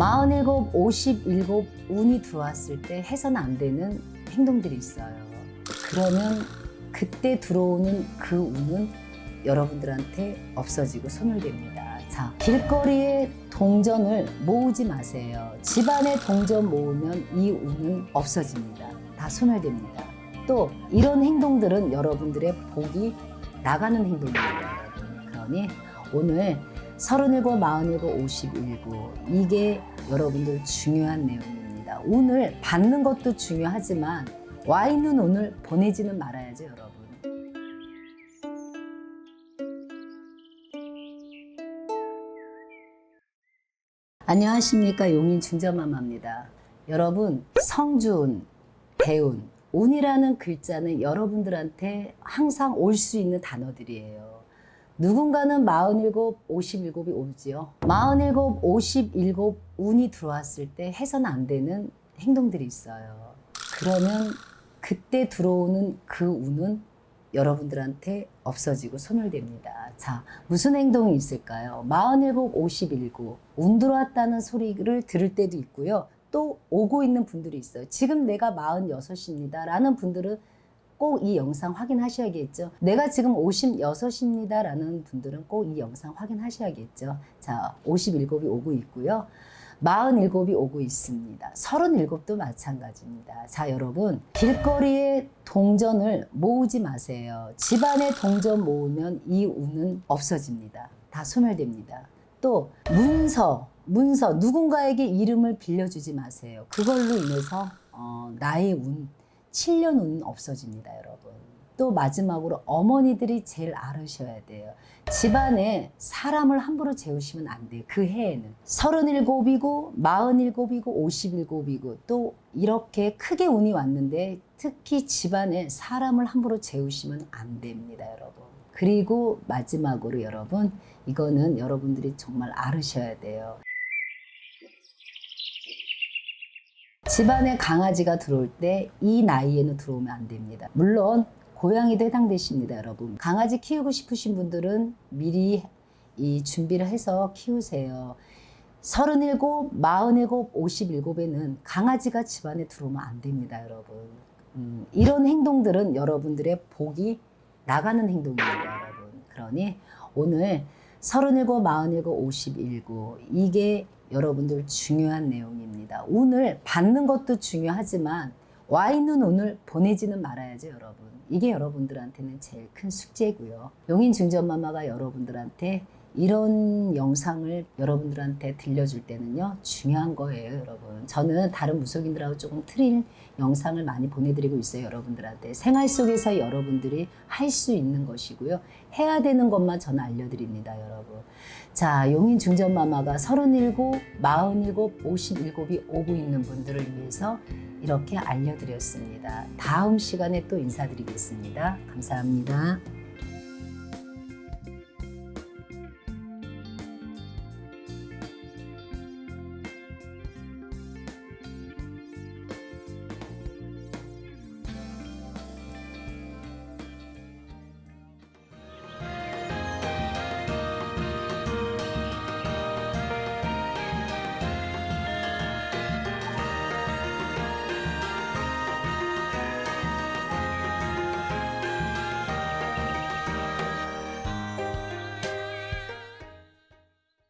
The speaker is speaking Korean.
47, 57 운이 들어왔을 때 해서는 안 되는 행동들이 있어요. 그러면 그때 들어오는 그 운은 여러분들한테 없어지고 소멸됩니다. 자, 길거리에 동전을 모으지 마세요. 집안에 동전 모으면 이 운은 없어집니다. 다 소멸됩니다. 또 이런 행동들은 여러분들의 복이 나가는 행동입니다. 그러니 오늘 37, 47, 51구 이게 여러분들 중요한 내용입니다. 운을 받는 것도 중요하지만 와 있는 운을 보내지는 말아야죠, 여러분. 안녕하십니까 용인 중전마마입니다. 여러분 성준, 대운, 운이라는 글자는 여러분들한테 항상 올 수 있는 단어들이에요. 누군가는 47, 57이 오지요. 47, 57 운이 들어왔을 때 해서는 안 되는 행동들이 있어요. 그러면 그때 들어오는 그 운은 여러분들한테 없어지고 소멸됩니다. 자, 무슨 행동이 있을까요? 47, 51, 운 들어왔다는 소리를 들을 때도 있고요. 또 오고 있는 분들이 있어요. 지금 내가 46입니다. 라는 분들은 꼭 이 영상 확인하셔야겠죠. 내가 지금 56입니다. 라는 분들은 꼭 이 영상 확인하셔야겠죠. 자, 57이 오고 있고요. 47이 오고 있습니다. 37도 마찬가지입니다. 자, 여러분. 길거리에 동전을 모으지 마세요. 집안에 동전 모으면 이 운은 없어집니다. 다 소멸됩니다. 또, 문서, 문서, 누군가에게 이름을 빌려주지 마세요. 그걸로 인해서, 어, 나의 운, 7년 운은 없어집니다, 여러분. 또 마지막으로 어머니들이 제일 알으셔야 돼요. 집안에 사람을 함부로 재우시면 안 돼요. 그 해에는. 37이고, 47이고, 57이고, 또 이렇게 크게 운이 왔는데 특히 집안에 사람을 함부로 재우시면 안 됩니다, 여러분. 그리고 마지막으로 여러분, 이거는 여러분들이 정말 알으셔야 돼요. 집안에 강아지가 들어올 때 이 나이에는 들어오면 안 됩니다. 물론 고양이도 해당되십니다, 여러분. 강아지 키우고 싶으신 분들은 미리 이 준비를 해서 키우세요. 37, 47, 57에는 강아지가 집안에 들어오면 안 됩니다, 여러분. 음, 이런 행동들은 여러분들의 복이 나가는 행동입니다, 여러분. 그러니 오늘 37, 47, 51, 이게 여러분들 중요한 내용입니다. 운을 받는 것도 중요하지만 와 있는 운을 보내지는 말아야죠, 여러분. 이게 여러분들한테는 제일 큰 숙제고요. 용인 중전마마가 여러분들한테 이런 영상을 여러분들한테 들려줄 때는요, 중요한 거예요, 여러분. 저는 다른 무속인들하고 조금 틀린 영상을 많이 보내드리고 있어요, 여러분들한테. 생활 속에서 여러분들이 할 수 있는 것이고요. 해야 되는 것만 저는 알려드립니다, 여러분. 자, 용인 중전마마가 37, 47, 57이 오고 있는 분들을 위해서 이렇게 알려드렸습니다. 다음 시간에 또 인사드리겠습니다. 감사합니다.